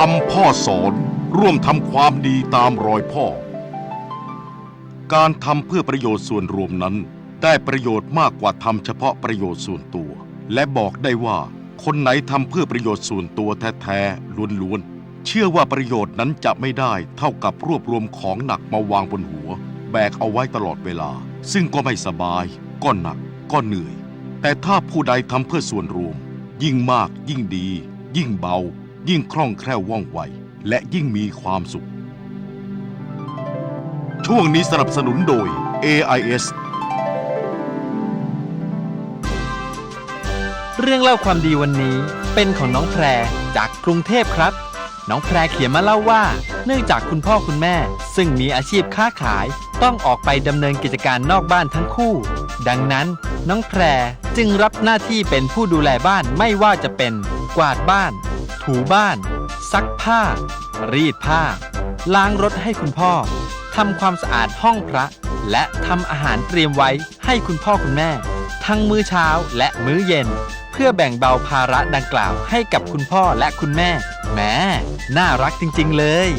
คำพ่อสอนร่วมทำความดีตามรอยพ่อ การทำเพื่อประโยชน์ส่วนรวมนั้น ได้ประโยชน์มากกว่าทำเฉพาะประโยชน์ส่วนตัว และบอกได้ว่าคนไหนทำเพื่อประโยชน์ส่วนตัวแท้ๆล้วนๆ เชื่อว่าประโยชน์นั้นจะไม่ได้เท่ากับรวบรวมของหนักมาวางบนหัว แบกเอาไว้ตลอดเวลา ซึ่งก็ไม่สบาย ก็หนัก ก็เหนื่อย แต่ถ้าผู้ใดทำเพื่อส่วนรวม ยิ่งมากยิ่งดี ยิ่งเบา ยิ่งคล่องแคล่วว่องไว และยิ่งมีความสุข ช่วงนี้สนับสนุนโดย AIS เรื่องเล่าความดีวันนี้เป็นของน้องแพรจากกรุงเทพครับ น้องแพรเขียนมาเล่าว่า เนื่องจากคุณพ่อคุณแม่ ซึ่งมีอาชีพค้าขาย ต้องออกไปดำเนินกิจการนอกบ้านทั้งคู่ ดังนั้นน้องแพรจึงรับหน้าที่เป็นผู้ดูแลบ้านไม่ว่าจะเป็น กวาดบ้าน ถูบ้าน ซักผ้า รีดผ้า ล้างรถให้คุณพ่อทำความสะอาดห้องพระ และทำอาหารเตรียมไว้ให้คุณพ่อคุณแม่ ทั้งมื้อเช้าและมื้อเย็น เพื่อแบ่งเบาภาระดังกล่าวให้กับคุณพ่อและคุณแม่แหมน่ารักจริง ๆ เลย